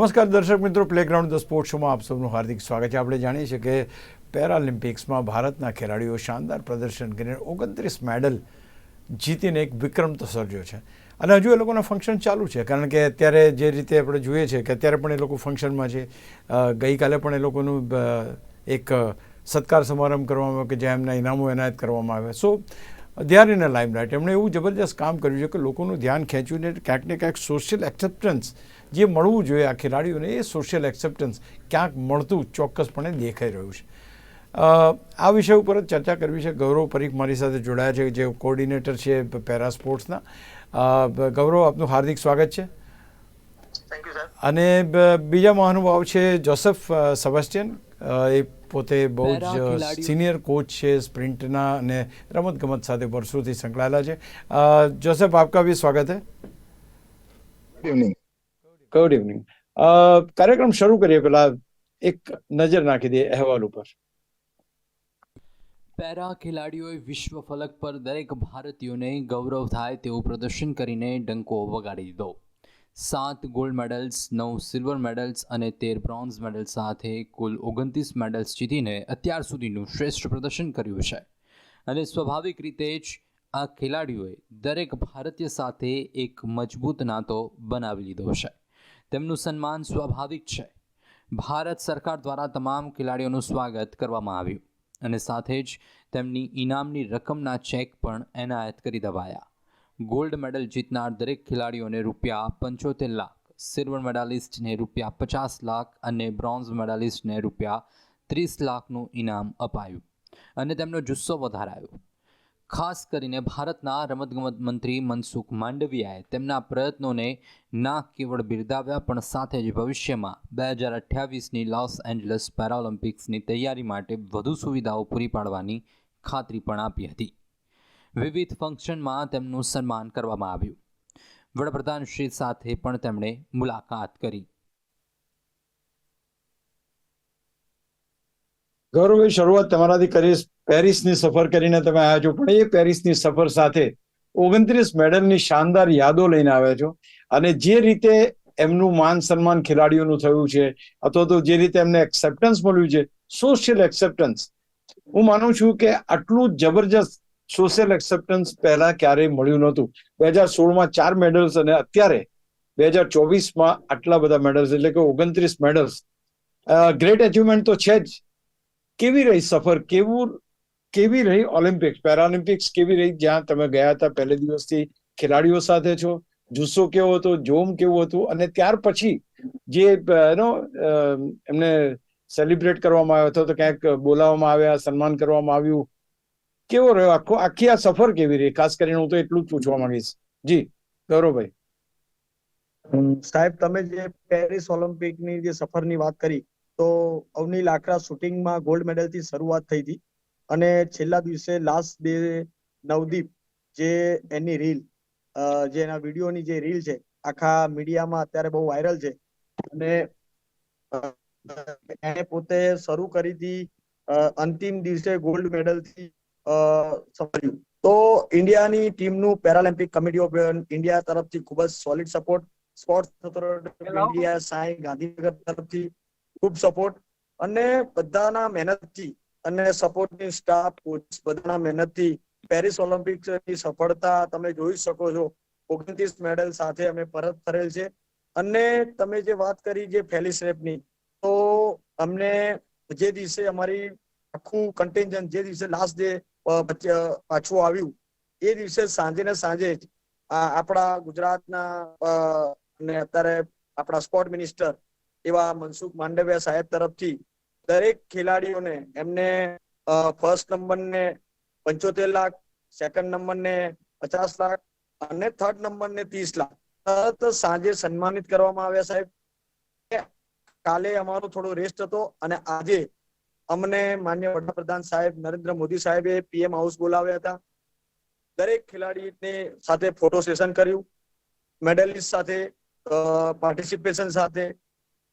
નમસ્કાર દર્શક મિત્રો પ્લેગ્રાઉન્ડ ધ સ્પોર્ટ શોમાં આપ સૌનું હાર્દિક સ્વાગત છે. આપણે જાણીએ છીએ કે પેરાલિમ્પિક્સમાં ભારતના ખેલાડીઓ શાનદાર પ્રદર્શન કરીને ઓગણત્રીસ મેડલ જીતીને એક વિક્રમ તો સર્જ્યો છે. અને હજુ એ લોકોના ફંક્શન ચાલુ છે, કારણ કે અત્યારે જે રીતે આપણે જોઈએ છે કે અત્યારે પણ એ લોકો ફંક્શનમાં છે. ગઈકાલે પણ એ લોકોનું એક સત્કાર સમારંભ કરવામાં આવ્યો કે જ્યાં એમના ઇનામો એનાયત કરવામાં આવ્યા. સો ધ્યાન અ લાઇમલાઇટ એમણે એવું જબરજસ્ત કામ કર્યું છે કે લોકોનું ધ્યાન ખેંચ્યું ને ક્યાંક ને ક્યાંક સોશિયલ એક્સેપ્ટન્સ જે મળવું જોઈએ આ ખેલાડીઓને એ સોશિયલ એક્સેપ્ટન્સ ક્યાંક મળતું ચોક્કસપણે દેખાઈ રહ્યું છે. આ વિષય ઉપર જ ચર્ચા કરવી છે. ગૌરવ પરીખ મારી સાથે જોડાયા છે જે કોઓર્ડિનેટર છે પેરા સ્પોર્ટ્સના અ, ગૌરવ આપનું હાર્દિક સ્વાગત છે. થેન્ક યુ સર અને બ- બીજા મહાનુભાવ છે જોસેફ અ, એ પોતે બહુ જ સિનિયર કોચ છે સ્પ્રિન્ટના અને રમતગમત સાથે વર્ષોથી સંકળાયેલા છે. જોસેફ આપકા ભી સ્વાગત હે. ગુડ ઇવનિંગ ગુડ ઇવનિંગ કાર્યક્રમ શરૂ કરીએ પેલા એક નજર નાખી દઈએ અહેવાલ ઉપર. પેરા ખેલાડીઓએ વિશ્વ ફલક પર દરેક ભારતીયોને ગૌરવ થાય તેવું પ્રદર્શન કરીને ડંકો વગાડી દીધો. સાત ગોલ્ડ મેડલ્સ નવ સિલ્વર મેડલ્સ અને તેર બ્રોન્ઝ મેડલ સાથે કુલ ઓગણત્રીસ મેડલ્સ જીતીને અત્યાર સુધીનું શ્રેષ્ઠ પ્રદર્શન કર્યું છે. અને સ્વાભાવિક રીતે જ આ ખેલાડીઓએ દરેક ભારતીય સાથે એક મજબૂત નાતો બનાવી લીધો છે. તેમનું સન્માન સ્વાભાવિક છે. ભારત સરકાર દ્વારા તમામ ખેલાડીઓનું સ્વાગત કરવામાં આવ્યું અને સાથે જ તેમની ઇનામની રકમના ચેક પણ એનાયત કરી દવાયા. ગોલ્ડ મેડલ જીતનાર દરેક ખેલાડીઓને રૂપિયા પંચોતેર લાખ, સિલ્વર મેડાલિસ્ટને રૂપિયા પચાસ લાખ અને બ્રોન્ઝ મેડાલિસ્ટને રૂપિયા ત્રીસ લાખનું ઇનામ અપાયું અને તેમનો જુસ્સો વધારાયો. ખાસ કરીને ભારતના રમતગમત મંત્રી મનસુખ માંડવિયાએ તેમના પ્રયત્નોને ના કેવળ બિરદાવ્યા, પણ સાથે જ ભવિષ્યમાં બે હજાર અઠ્યાવીસની લોસ એન્જલસ પેરાઓલિમ્પિક્સની તૈયારી માટે વધુ સુવિધાઓ પૂરી પાડવાની ખાતરી પણ આપી હતી. વિવિધ ફંક્શનમાં તેમનું સન્માન કરવામાં આવ્યું. વડાપ્રધાન શ્રી સાથે પણ તેમણે મુલાકાત કરી. ગૌરવભાઈ, શરૂઆત તમારાથી કરીશ. પેરિસની સફર કરીને તમે આવ્યા છો, પણ એ પેરિસની સફર સાથે ઓગણત્રીસ મેડલની શાનદાર યાદો લઈને આવ્યા છો. અને જે રીતે એમનું માન સન્માન ખેલાડીઓનું થયું છે, અથવા તો જે રીતે એમને એક્સેપ્ટન્સ મળ્યું છે સોશિયલ એક્સેપ્ટન્સ હું માનું છું કે આટલું જબરજસ્ત સોશિયલ એક્સેપ્ટન્સ પહેલા ક્યારેય મળ્યું નહોતું. બે હજાર સોળમાં ચાર મેડલ્સ અને અત્યારે બે હજાર ચોવીસમાં આટલા બધા મેડલ્સ એટલે કે ઓગણત્રીસ મેડલ્સ ગ્રેટ અચીવમેન્ટ તો છે જ. કેવી રહી સફર, કેવું કેવી રહી ઓલિમ્પિક્સ પેરાલિમ્પિક્સ કેવી રહી, જ્યાં તમે ગયા હતા પહેલે દિવસથી, ખેલાડીઓ સાથે છો, જુસ્સો કેવો હતો, જોમ કેવું હતું, અને ત્યાર પછી જે એનો એમને સેલિબ્રેટ કરવામાં આવ્યો હતો, તો ક્યાંક બોલાવવામાં આવ્યા, સન્માન કરવામાં આવ્યું. કેવો રહ્યો? આખો, આખી આ સફર કેવી રહી? ખાસ કરીને હું તો એટલું જ પૂછવા માંગીશ. જી, ગૌરવભાઈ. સાહેબ, તમે જે પેરિસ ઓલિમ્પિકની જે સફરની વાત કરી તો અવની લાકડા શૂટિંગમાં ગોલ્ડ મેડલથી શરૂઆત થઈ હતી. અને છેલ્લા દિવસે લાસ્ટ ડે નવદીપ જે એની રીલ જે એના વિડીયોની જે રીલ છે આખા મીડિયામાં અત્યારે બહુ વાયરલ છે. અને એને પોતે શરૂ કરી હતી અંતિમ દિવસે ગોલ્ડ મેડલથી સફર્યું તો ઇન્ડિયાની ટીમનું પેરાલિમ્પિક કમિટી ઓફ ઇન્ડિયા તરફથી ખૂબ જ solid support sports authority of India SAI Gandhinagar તરફથી ખૂબ સપોર્ટ અને બધાના મહેનતથી અને સપોર્ટની સ્ટાફ કોચ બધાના મહેનતથી પેરિસ ઓલિમ્પિક્સની સફળતા તમે જોઈ શકો છો. ઓગણત્રીસ મેડલ સાથે અમે પરત ફરેલ છે. અને તમે જે વાત કરી જે ફેલિસ રેપની તો અમને જે દિવસે અમારી આખું કન્ટેન્જન જે દિવસે લાસ્ટ ડે પાછું આવ્યું, એ દિવસે સાંજે ને સાંજે જ આપણા ગુજરાતના અને અત્યારે આપણા સ્પોર્ટ મિનિસ્ટર એવા મનસુખ માંડવિયા સાહેબ તરફથી દરેક ખેલાડીઓને એમને ફર્સ્ટ નંબરને પંચોતેર લાખ સેકન્ડ નંબરને પચાસ લાખ અને થર્ડ નંબરને ત્રીસ લાખ. તરત સાંજે સન્માનિત કરવામાં આવ્યા સાહેબ. કાલે અમારો થોડો રેસ્ટ હતો અને આજે અમને માન્ય વડાપ્રધાન સાહેબ નરેન્દ્ર મોદી સાહેબે પીએમ હાઉસ બોલાવ્યા હતા. દરેક ખેલાડીને સાથે ફોટો સેશન કર્યું. મેડલિસ્ટ સાથે પાર્ટિસિપેશન સાથે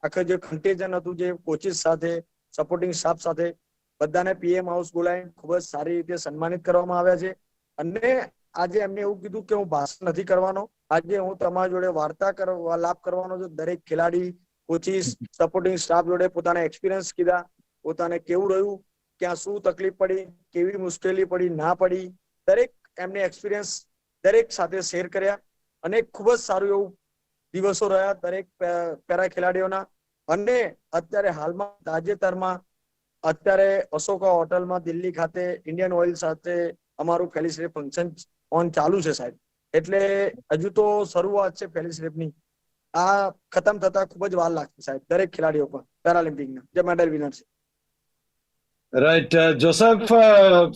આખું જે કન્ટેજન હતું, જે કોચિસ સાથે સપોર્ટિંગ સ્ટાફ સાથે, બધાને પીએમ હાઉસ બોલાવીને ખૂબ જ સારી રીતે સન્માનિત કરવામાં આવ્યા છે. અને આજે એમને એવું કીધું કે હું ભાષણ નથી કરવાનો. આજે હું તમારા જોડે વાર્તા કરવા લાભ કરવાનો છું. દરેક ખેલાડી કોચિસ સપોર્ટિંગ સ્ટાફ જોડે પોતાના એક્સપિરિયન્સ કીધા. પોતાને કેવું રહ્યું? ક્યાં શું તકલીફ પડી? કેવી મુશ્કેલી પડી? ના પડી? દરેક એમને એક્સપિરિયન્સ દરેક સાથે શેર કર્યા. અને ખૂબ જ સારું એવું દિવસો રહ્યા દરેક પે- પેરા ખેલાડીઓના અને અત્યારે હાલમાં તાજેતરમાં અત્યારે અશોકા હોટલમાં દિલ્હી ખાતે ઇન્ડિયન ઓઇલ સાથે અમારું ફેલિસિટેટ ફંક્શન ઓન ચાલુ છે સાહેબ એટલે હજુ તો શરૂઆત છે ફેલિસિટેટની આ ખતમ થતા ખૂબ જ વાર લાગશે સાહેબ દરેક ખેલાડીઓ પર પેરાલિમ્પિકના જે મેડલ વિનર છે right Joseph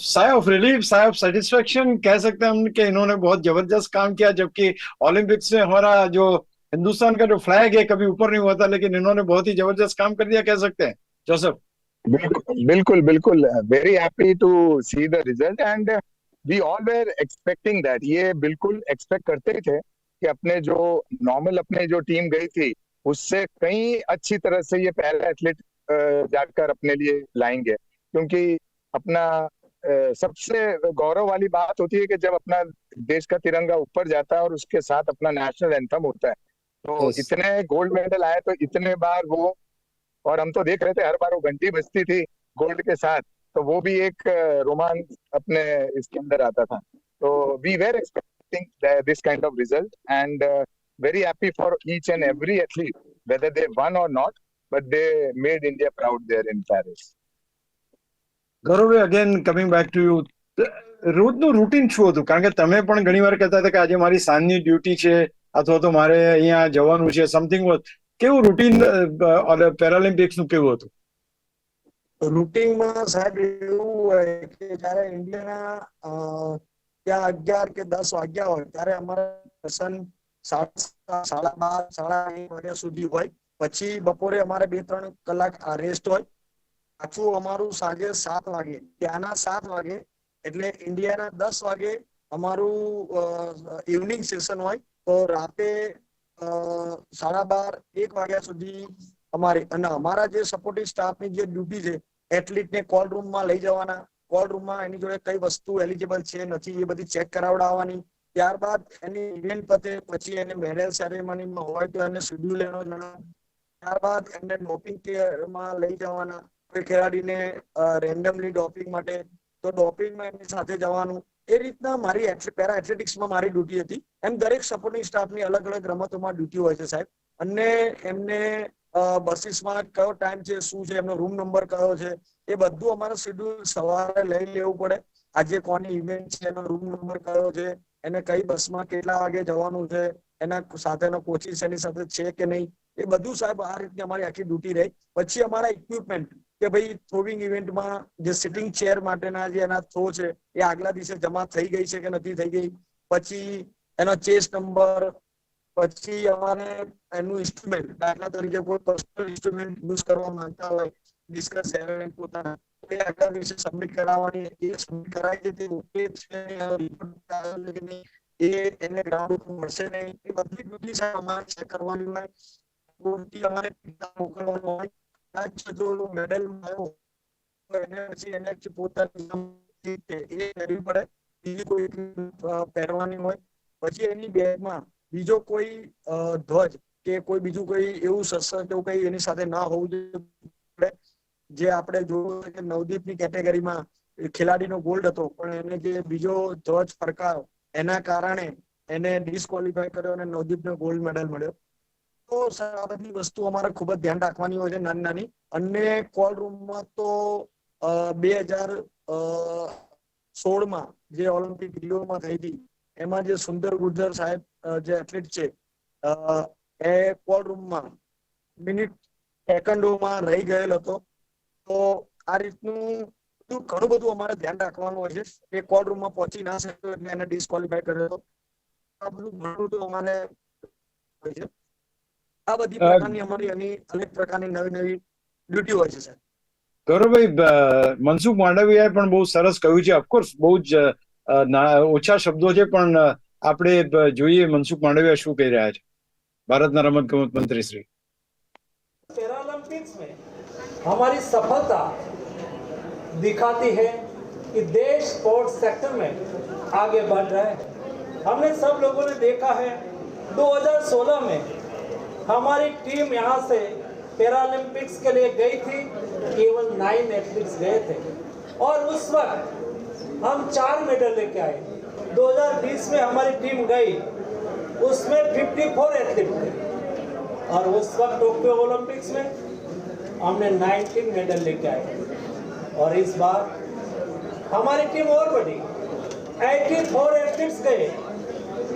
sigh of relief sigh of satisfaction कह सकते हैं हम कि इन्होंने बहुत जबरदस्त काम किया जबकि ओलंपिक्स में हमारा जो हिंदुस्तान का जो फ्लैग है, कभी ऊपर नहीं हुआ था, लेकिन इन्होंने बहुत ही ज़बरदस्त काम कर दिया, कह सकते हैं। जोसेफ। बिल्कुल बिल्कुल very happy to see the result and we all were expecting that ये बिल्कुल एक्सपेक्ट करते थे कि अपने जो नॉर्मल अपने जो टीम गई थी, उससे कई अच्छी तरह से ये पहला एथलीट जाकर अपने लिए लाएँगे। क्योंकि अपना सबसे गौरव वाली बात होती है कि जब अपना देश का तिरंगा ऊपर जाता है और उसके साथ अपना नेशनल एंथम होता है तो Yes. इतने गोल्ड मेडल आए तो इतने बार वो और हम तो देख रहे थे हर बार वो घंटी बजती थी गोल्ड के साथ तो वो भी एक अ, रोमांच अपने इसके अंदर आता था तो we were expecting this kind of result and very happy for each and every athlete whether they won or not but they made india proud there in paris Gaurav again coming back to you રોજનું routine શું હતું કારણ કે તમે પણ ઘણી વાર કહેતા હતા કે આજે મારી સાંજની ડ્યુટી છે અથવા તો મારે અહીંયા જવાનું છે સમથિંગ કેવું રૂટીન પેરાલિમ્પિક્સનું કેવું હતું? રૂટિનમાં સાહેબ એવું હોય કે જયારે ઇન્ડિયાના ત્યાં અગિયાર કે દસ વાગ્યા હોય ત્યારે અમારે સાત, સાડા બાર સાડા એક વાગ્યા સુધી હોય. પછી બપોરે અમારે બે ત્રણ કલાક રેસ્ટ હોય. પાછું અમારું સાંજે સાત વાગે ત્યાંના સાત વાગે એટલે ઇન્ડિયાના દસ વાગે અમારું ઇવનિંગ સેશન હોય. તો રાતે સાડા બાર, એક વાગ્યા સુધી અમારી, અને અમારા જે સપોર્ટિવ સ્ટાફની જે ડ્યુટી છે એથ્લીટને કોલ રૂમમાં લઈ જવાના. કોલ રૂમમાં એની જોડે કઈ વસ્તુ એલિજિબલ છે, નથી, એ બધી ચેક કરાવડાવવાની. ત્યારબાદ એની ઇવેન્ટ પતે, પછી એને મેડલ સેરેમનીમાં હોય તો એને શેડ્યુલ એનો જણાવ. ત્યારબાદ એને ડોપિંગમાં લઈ જવાના. કોઈ ખેલાડીને રેન્ડમલી ડોપિંગ માટે. તો ડોપિંગમાં એની સાથે જવાનું. એ રીતના મારી પેરા એથ્લેટિક્સમાં મારી ડ્યુટી હતી. એમ દરેક સપોર્ટિંગ સ્ટાફની અલગ અલગ રમતોમાં ડ્યુટી હોય છે સાહેબ. અને એમને બસીસમાં કયો ટાઈમ છે, શું છે, એમનો રૂમ નંબર કયો છે, એ બધું અમારે શેડ્યુલ સવારે લઈ લેવું પડે. આજે કોની ઇવેન્ટ છે, એનો રૂમ નંબર કયો છે, એને કઈ બસમાં કેટલા વાગે જવાનું છે, એના સાથેનો કોચિસ એની સાથે છે કે નહીં, એ બધું સાહેબ આ રીતની અમારી આખી ડ્યુટી રહી. પછી અમારા ઇક્વિપમેન્ટ કે ભાઈ થ્રોવિંગ ઇવેન્ટમાં જે સિટિંગ ચેર માટેના જે એના થ્રો છે, એ આગલા દિવસે જમા થઈ ગઈ છે કે નથી થઈ ગઈ? પછી એનો ચેસ નંબર પછી અમારે એનું ઇન્સ્ટ્રુમેન્ટ દાખલા તરીકે કોઈ પર્સનલ ઇન્સ્ટ્રુમેન્ટ યુઝ કરવા માંગતા હોય ડિસ્કસ પોતાના, એ આગલા દિવસે સબમિટ કરાવવાની, એ સબમિટ કરાવી તે ઓકે છે એ એને ગ્રાઉન્ડ ઉપર મળશે નહીં, એ બધી ડ્યુટી સાહેબ અમારે ચેક કરવાની હોય મોકલવાનું હોય મેડલ આવ્યો એને પછી એને પોતાની એ કરવી પડે. બીજી કોઈ પહેરવાની હોય. પછી એની બેગમાં બીજો કોઈ ધ્વજ કે કોઈ બીજું કોઈ એવું શસ્ત્ર કે એવું કઈ એની સાથે ના હોવું જોઈએ. જે આપણે જોયું કે નવદીપની કેટેગરીમાં ખેલાડીનો ગોલ્ડ હતો, પણ એને જે બીજો ધ્વજ ફરકાયો, એના કારણે એને ડિસ્કવોલિફાય કર્યો અને નવદીપને ગોલ્ડ મેડલ મળ્યો. તો સર, આ બધી વસ્તુ અમારે ખૂબ જ ધ્યાન રાખવાની હોય છે નાની નાની. અને કોલ રૂમમાં તો બે હજાર સોળમાં જે ઓલિમ્પિક રિયોમાં થઈ હતી, એમાં જે સુંદર ગુર્જર સાહેબ જે એથ્લેટ છે એ કોલ રૂમમાં મિનિટ સેકન્ડોમાં રહી ગયેલ હતો. તો આ રીતનું બધું ઘણું બધું અમારે ધ્યાન રાખવાનું હોય છે. એ કોલ રૂમમાં પહોંચી ના શક્યો એટલે એને ડિસ્કવોલિફાય કર્યો હતો. આ બધું ઘણું બધું અમારે હોય છે. આ બધી અ, પ્રકારની અમારી એની અનેક પ્રકારની નવી નવી ડ્યુટી હોય છે સર ગૌરવભાઈ બ- મનસુખ માંડવિયાએ પણ બહુ સરસ કહ્યું છે ઓફકોર્સ બહુ જ અ, ના- ઓછા શબ્દો છે પણ અ, આપણે બ- જોઈએ મનસુખ માંડવિયા શું કહી રહ્યા છે ભારતના રમત ગમત મંત્રી શ્રી पैरालंपिक्स में हमारी सफलता दिखाती है कि देश स्पोर्ट्स सेक्टर में आगे बढ़ रहा है हमने सब लोगों ने देखा है 2016 में हमारी टीम यहाँ से पैरालंपिक्स के लिए गई थी, केवल नाइन एथलीट्स गए थे। और उस वक्त हम चार मेडल लेके आए। 2020 में हमारी टीम गई। उसमें 54 एथलीट थे। और उस वक्त टोक्यो ओलंपिक्स में हमने 19 मेडल लेके आए। और इस बार हमारी टीम और बढ़ी। 84 एथलीट्स गए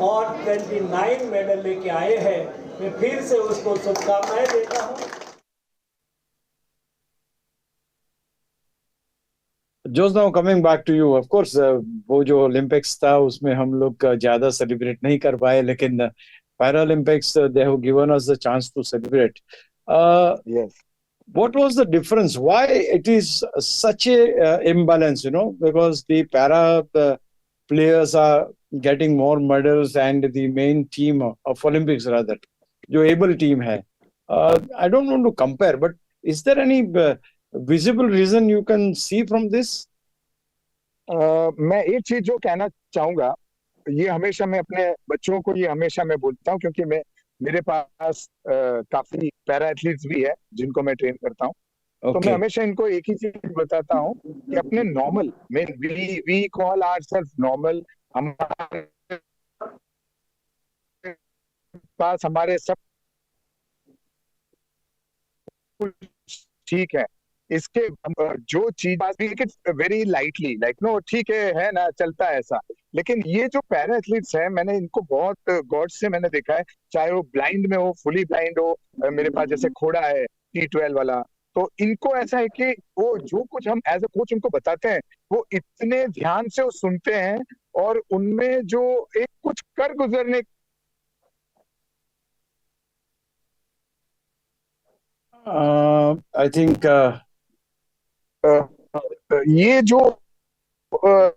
और 29 मेडल लेके आए हैं। मैं फिर से उसको शुभकामनाएं देता हूँ Jose now coming back to you of course वो जो ओलंपिक्स था उसमें हम लोग uh, ज्यादा सेलिब्रेट नहीं कर पाए लेकिन Paralympics they have given us the chance to celebrate yes what was the difference why it is such a uh, imbalance you know because the para uh, players are getting more medals and the main team of olympics rather जो able team है। Uh, want to compare but is there any uh, visible reason you can see from this? Uh, मैं एक चीज़ जो कहना चाहूँगा ये हमेशा मैं अपने बच्चों को ये हमेशा मैं बोलता हूँ क्योंकि मैं मेरे पास अ, काफ़ी पैरा एथलीट्स भी है जिनको मैं ट्रेन करता हूँ। okay. तो मैं हमेशा इनको एक ही चीज़ बताता हूँ कि अपने normal mean we we call our self normal हमारे पास हमारे सब ठीक है। इसके, जो चीज़ वेरी लाइटली लाइक नो ठीक है है ना, चलता है ऐसा। लेकिन ये जो पैरा एथलीट्स है, मैंने इनको बहुत गॉड से मैंने देखा है, चाहे वो ब्लाइंड में हो फुली ब्लाइंड हो, मेरे पास जैसे खोड़ा है टी ट्वेल्व वाला तो इनको ऐसा है कि वो जो कुछ हम एज अ कोच उनको बताते हैं, वो इतने ध्यान से वो सुनते हैं, और उनमें जो एक कुछ कर गुजरने uh, i think uh, अ, ये जो अ,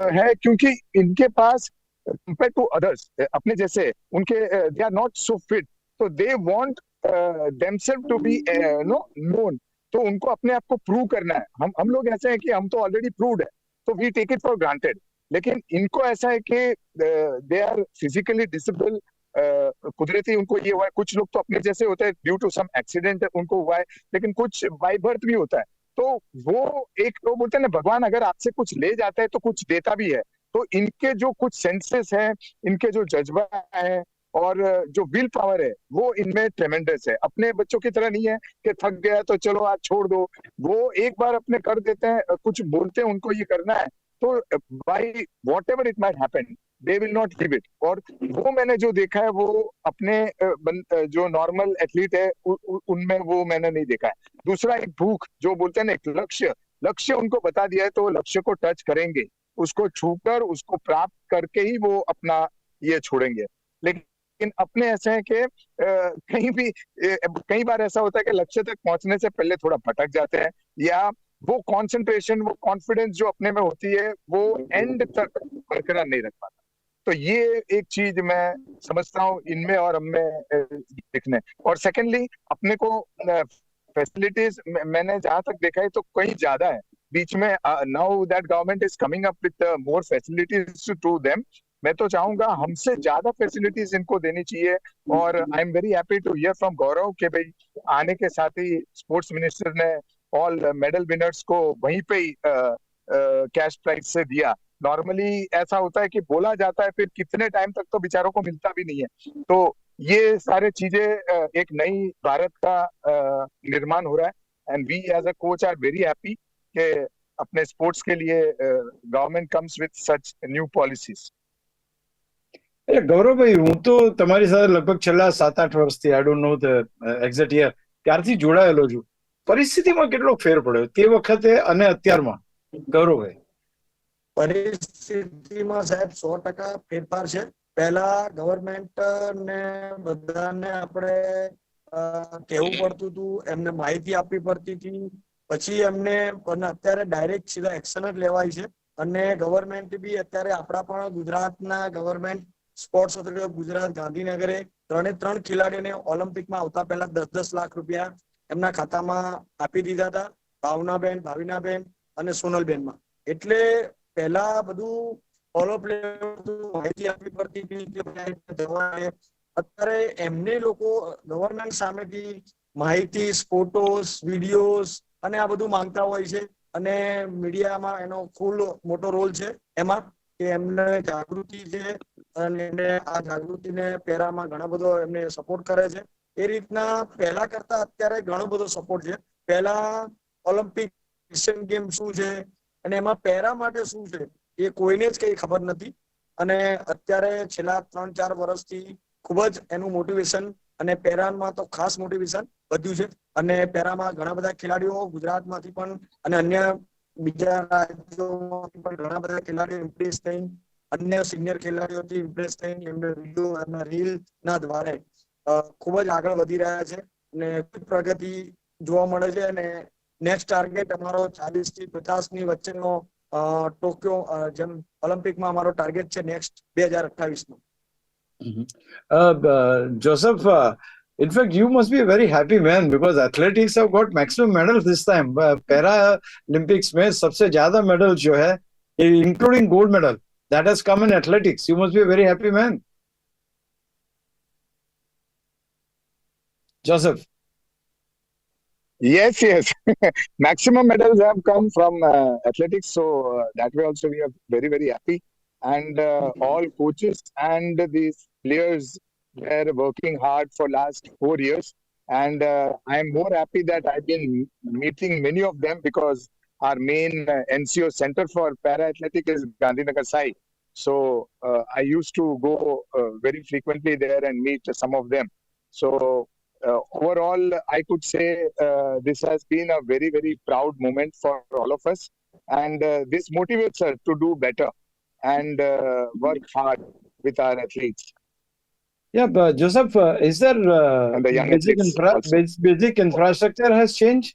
है क्योंकि इनके पास कंपेयर टू अदर्स अपने जैसे उनके they are not so fit तो they want themselves to be no known तो उनको अपने आप को प्रूव करना है। हम हम लोग ऐसे हैं कि हम तो ऑलरेडी प्रूव्ड है तो we take it for granted लेकिन इनको ऐसा है कि दे आर फिजिकली डिसेबल कुदरती उनको ये हुआ है। कुछ लोग तो अपने जैसे होते हैं ड्यू टू सम एक्सीडेंट उनको हुआ है, लेकिन कुछ बाई बर्थ भी होता है। तो वो एक वो बोलते हैं ना, भगवान, अगर आपसे कुछ ले जाता है तो कुछ देता भी है। तो इनके जो कुछ सेंसेस हैं, इनके जो जज्बा है और जो विल पावर है, वो इनमें ट्रेमेंडस है। अपने बच्चों की तरह नहीं है कि थक गया तो चलो आज छोड़ दो। वो एक बार अपने कर देते हैं, कुछ बोलते हैं, उनको ये करना है। तो by whatever it might happen they will not give it और वो मैंने जो देखा है, वो अपने जो नॉर्मल एथलीट है उनमें वो मैंने नहीं देखा है। दूसरा एक भूख, जो बोलते हैं ना, एक लक्ष्य। लक्ष्य उनको बता दिया है तो वो लक्ष्य को टच करेंगे। उसको छूकर, उसको प्राप्त करके ही वो अपना ये छोड़ेंगे। लेकिन अपने ऐसे हैं कि कहीं भी कई बार ऐसा होता है कि लक्ष्य तक पहुँचने से पहले थोड़ा भटक जाते हैं, या वो कंसंट्रेशन वो कॉन्फिडेंस जो अपने में होती है, वो एंड तक बरकरार नहीं रख पाता। तो ये एक चीज़ मैं समझता हूँ इनमें और हम दिखने। और सेकेंडली अपने को फैसिलिटीज़ मैंने जहाँ तक देखा है तो कहीं ज़्यादा है। बीच में now that government is coming up with more facilities to them मैं तो चाहूँगा हमसे ज़्यादा फैसिलिटीज़ इनको देनी चाहिए। और I am very happy to hear from Gaurav कि भाई, आने के साथ ही स्पोर्ट्स मिनिस्टर ने ऑल मेडल विनर्स को वहीं पे ही कैश प्राइज से दिया। नॉर्मली ऐसा होता है कि बोला जाता है फिर कितने टाइम तक तो बेचारों को मिलता भी नहीं है तो ये सारे चीजें अ, एक नई भारत का अ, निर्माण हो रहा है and we as a coach are very happy कि अपने स्पोर्ट्स के लिए government comes with such new policies એટલે ગૌરવભાઈ હું તો તમારી સાથે લગભગ છેલ્લા સાત આઠ વર્ષથી I don't know the exact year ત્યારથી જોડાયેલો છું પરિસ્થિતિમાં કેટલો ફેર પડ્યો તે વખતે અને અત્યારમાં ગૌરવભાઈ પરિસ્થિતિમાં સાહેબ સો ટકા ફેરફાર છે. પહેલા ગવર્મેન્ટ ને બધાને આપણે અ, કહેવું પડતું હતું એમને માહિતી આપવી પડતી હતી. પછી એમને અત્યારે ડાયરેક્ટ સીધા એક્શન જ લેવાય છે. અને ગવર્મેન્ટ બી અત્યારે આપણા પણ ગુજરાતના government sports authority of Gujarat ગાંધીનગરે ત્રણે ત્રણ ખેલાડીઓને ઓલિમ્પિકમાં આવતા પહેલા દસ દસ લાખ રૂપિયા એમના ખાતામાં આપી દીધા હતા. ભાવનાબેન ભાવિનાબેન અને સોનલબેનમાં. એટલે પહેલા બધું ફોલો માહિતી આપવી પડતી અત્યારે એમને લોકો ગવર્મેન્ટ સામેથી માહિતી ફોટોસ વિડીયોઝ અને આ બધું માંગતા હોય છે અને મીડિયામાં એનો ફૂલ મોટો રોલ છે એમાં કે એમને જાગૃતિ છે અને એમને આ જાગૃતિને પહેરામાં ઘણો બધો એમને સપોર્ટ કરે છે. એ રીતના પહેલા કરતા અત્યારે ઘણો બધો સપોર્ટ છે. પહેલા ઓલિમ્પિક એશિયન ગેમ શું છે? અને એમાં પેરા માટે શું છે? એ કોઈને જ કઈ ખબર નથી. અને અત્યારે છેલ્લા ત્રણ ચાર વર્ષથી ખૂબ જ એનું મોટિવેશન અને પેરામાં તો ખાસ મોટિવેશન વધ્યું છે. અને પેરામાં ઘણા બધા ખેલાડીઓ ગુજરાતમાંથી પણ અને અન્ય બીજા રાજ્યોમાંથી પણ ઘણા બધા ખેલાડીઓ ઇમ્પ્રેસ થઈ અન્ય સિનિયર ખેલાડીઓથી ઇમ્પ્રેસ થઈ એમને વીડિયો અને રીલ ના દ્વારે ખૂબ જ આગળ વધી રહ્યા છે. અને પ્રગતિ જોવા મળે છે અને નેક્સ્ટ ટાર્ગેટ અમારો ચાલીસ થી પચાસ ની વચ્ચેનો અ, ટોક્યો અ, જેમ ઓલિમ્પિકમાં અમારો ટાર્ગેટ છે નેક્સ્ટ બે હજાર અઠ્ઠાવીસ નો Uh, uh, Joseph, uh, in fact, you must be a very happy man because athletics have got maximum medals this time. Uh, Para Olympics में सबसे ज्यादा medal जो है, including gold medal, that has come in athletics. You must be a very happy man. Joseph. Yes, yes. Maximum medals have come from uh, athletics, so uh, that way also we are very, very happy. And uh, all coaches and these players were working hard for last four years. And uh, I am more happy that I've been meeting many of them because our main uh, NCO Center for Para Athletic is Gandhinagar Sai. So uh, I used to go uh, very frequently there and meet some of them. So overall, I could say uh, this has been a very, very proud moment for all of us. And uh, this motivates us to do better and uh, work hard with our athletes. Yeah, but Joseph, uh, is there uh, And the young basic, infra- basic infrastructure has changed?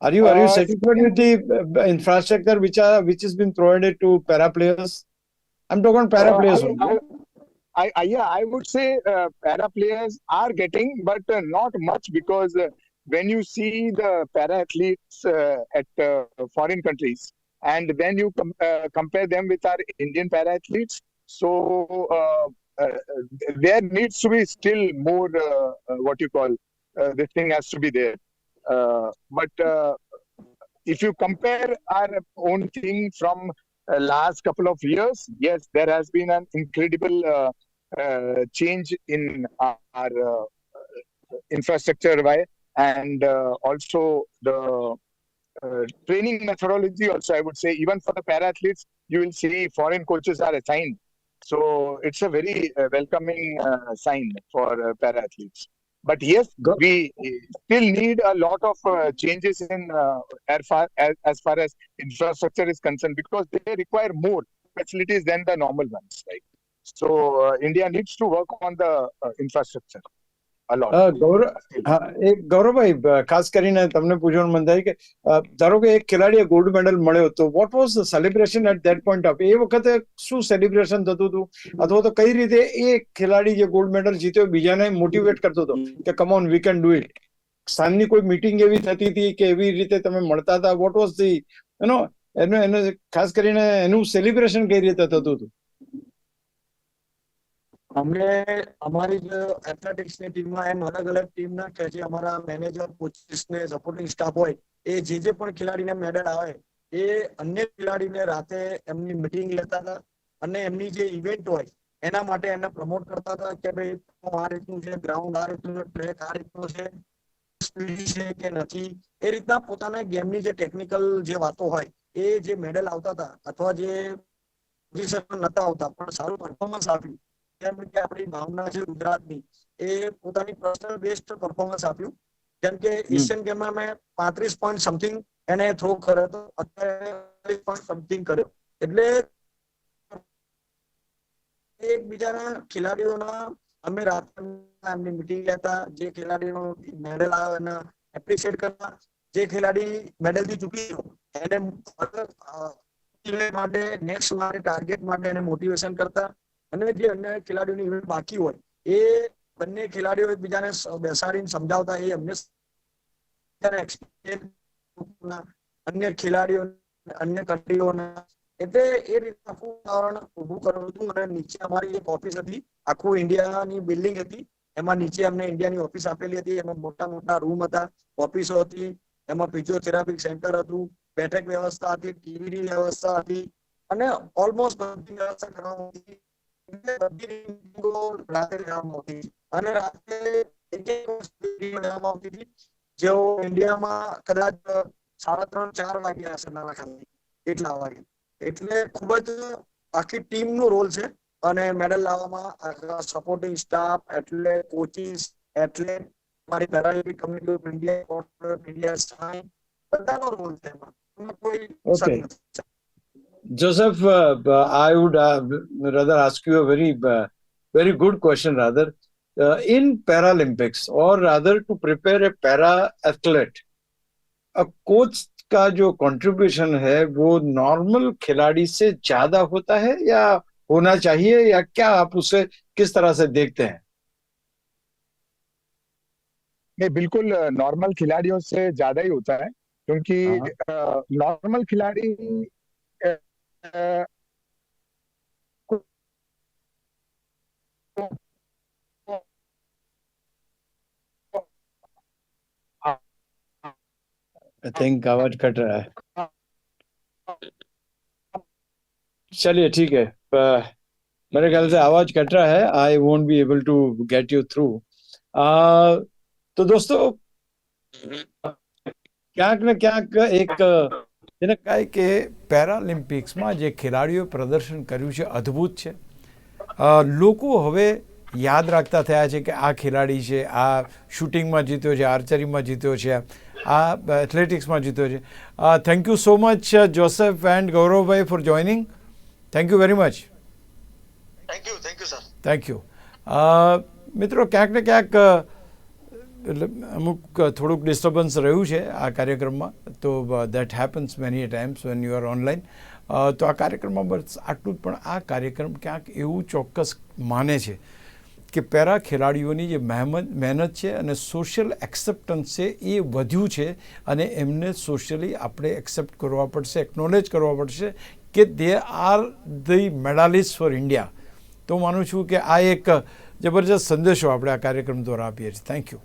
Are you are you Uh, satisfied with the uh, infrastructure which are which has been provided to para players? I'm talking para Uh, players I. I, I, I- yeah, I would say uh, para players are getting, but uh, not much because uh, when you see the para athletes uh, at uh, foreign countries and then you com- uh, compare them with our Indian para athletes, so there needs to be still more what you call this thing has to be there. But if you compare our own thing from last couple of years, yes, there has been an incredible uh, change in our, uh, infrastructure why and uh, also the uh, training methodology also i would say even for the para athletes you will see foreign coaches are assigned. So it's a very uh, welcoming uh, sign for uh, para athletes but yes we still need a lot of uh, changes in uh, as far as, as far as infrastructure is concerned because they require more facilities than the normal ones right so uh, india needs to work on the uh, infrastructure Gauravbhai ખાસ કરીને તમને પૂછવાનું મન થાય કે ધારો કે ખેલાડીએ gold medal મળ્યો તો what was celebration at that point of એ વખતે શું સેલિબ્રેશન થતું હતું? અથવા તો કઈ રીતે એ ખેલાડી જે ગોલ્ડ મેડલ જીત્યો બીજાને મોટિવેટ કરતો હતો કે come on we can do it સાંજની કોઈ મીટિંગ એવી થતી હતી કે એવી રીતે તમે મળતા હતા? વોટ વોઝ ધી એનો એનો એનો ખાસ કરીને એનું સેલિબ્રેશન કઈ રીતે થતું હતું? અમે અમારી જે એથ્લેટિક્સની ટીમમાં એમ અલગ અલગ ટીમના કે જે અમારા મેનેજર કોચિસ ને સપોર્ટિંગ સ્ટાફ હોય, એ જે જે પણ ખેલાડીને મેડલ આવે, એ અન્ય ખેલાડીને રાતે એમની મીટિંગ લેતા હતા અને એમની જે ઇવેન્ટ હોય, એના માટે એને પ્રમોટ કરતા હતા કે ભાઈ, આ રીતનું છે ગ્રાઉન્ડ આ રીતનું છે ટ્રેક આ રીતનું છે સ્પીડ છે કે નથી, એ રીતના પોતાના ગેમની જે ટેકનિકલ જે વાતો હોય, એ જે મેડલ આવતા હતા, અથવા જે પોઝિશન નતા આવતા, પણ સારું પરફોર્મન્સ આપ્યું જેમ કે આપણી ભાવના છે ગુજરાતની એ પોતાની પર્સનલ બેસ્ટ પરફોર્મન્સ આપ્યું. જેમ કે એશિયન ગેમમાં મેં પાંત્રીસ પોઈન્ટ સમથિંગ એને થ્રો કર્યો હતો. અત્યારે પોઈન્ટ સમથિંગ કર્યો. એટલે એકબીજાના ખેલાડીઓના અમે રાત્રે એમની મીટિંગ લેતા જે ખેલાડીનો મેડલ આવે એને એપ્રિશિએટ કરતા જે ખેલાડી મેડલથી ચૂકી ગયો એને માટે નેક્સ્ટ માટે ટાર્ગેટ માટે એને મોટિવેશન કરતા અને જે અન્ય ખેલાડીઓની ઇવેન્ટ બાકી હોય, એ બંને ખેલાડીઓ એકબીજાને બેસાડીને સમજાવતા, એ અમને અન્ય ખેલાડીઓ, અન્ય કન્ટ્રીઓના એટલે એ રીતે આખું વાતાવરણ ઉભું કરવું હતું અને નીચે અમારી એક ઓફિસ હતી, આખું ઇન્ડિયાની બિલ્ડિંગ હતી એમાં નીચે અમને ઇન્ડિયાની ઓફિસ આપેલી હતી, એમાં મોટા મોટા રૂમ હતા ઓફિસો હતી, એમાં ફિઝિયોથેરાપી સેન્ટર હતું, બેઠક વ્યવસ્થા હતી ટીવીની વ્યવસ્થા હતી, અને ઓલમોસ્ટ બધી વ્યવસ્થા કરવામાં હતી. એટલે બધી meeting ઓ રાતે લેવામાં આવતી અને રાતે એક એક meeting લેવામાં આવતી જેઓ ઇન્ડિયામાં કદાચ સાડા ત્રણ ચાર વાગ્યા હશે મારા ખ્યાલથી એટલા વાગે. એટલે ખૂબ જ આખી ટીમ નો રોલ છે અને મેડલ લાવવામાં સપોર્ટિંગ સ્ટાફ એટલે કોચિસ એટલે મારી Paralympic committee of India of India બધાનો રોલ છે એમાં. કોઈ Okay. Joseph, uh, I would uh, rather ask you a very, uh, very good question rather. uh, in Paralympics, or rather to prepare a para athlete, a coach का जो contribution है वो normal खिलाड़ी से ज़्यादा होता है या होना चाहिए या क्या आप उसे किस तरह से देखते हैं नहीं बिल्कुल नॉर्मल खिलाड़ियों से ज़्यादा ही होता है क्योंकि नॉर्मल खिलाड़ी आई थिंक आवाज़ कट रहा है। चलिए ठीक है। मेरे ख्याल से आवाज़ कट रहा है। I won't be able to get you through तो दोस्तों हम्म। क्या क्या एक જેને કહે કે પેરાલિમ્પિક્સમાં જે ખેલાડીઓએ પ્રદર્શન કર્યું છે અદ્ભુત છે. લોકો હવે યાદ રાખતા થયા છે કે આ ખેલાડી છે આ શૂટિંગમાં જીત્યો છે આર્ચરીમાં જીત્યો છે આ એથ્લેટિક્સમાં જીત્યો છે. Thank you so much Joseph and Gauravbhai for joining thank you very much thank you thank you sir thank you મિત્રો ક્યાંક ને ક્યાંક એટલે અમુક થોડુંક ડિસ્ટર્બન્સ રહ્યું છે આ કાર્યક્રમમાં. તો that happens many times when you are online તો આ કાર્યક્રમમાં બસ આટલું જ. પણ આ કાર્યક્રમ ક્યાંક એવું ચોક્કસ માને છે કે પેરા ખેલાડીઓની જે મહેમત મહેનત છે અને સોશિયલ એક્સેપ્ટન્સ છે એ વધ્યું છે અને એમને સોશિયલી આપણે એક્સેપ્ટ કરવા પડશે એકનોલેજ કરવા પડશે કે they are the medalist for India તો માનું છું કે આ એક જબરજસ્ત સંદેશો આપણે આ કાર્યક્રમ દ્વારા આપીએ છીએ. Thank you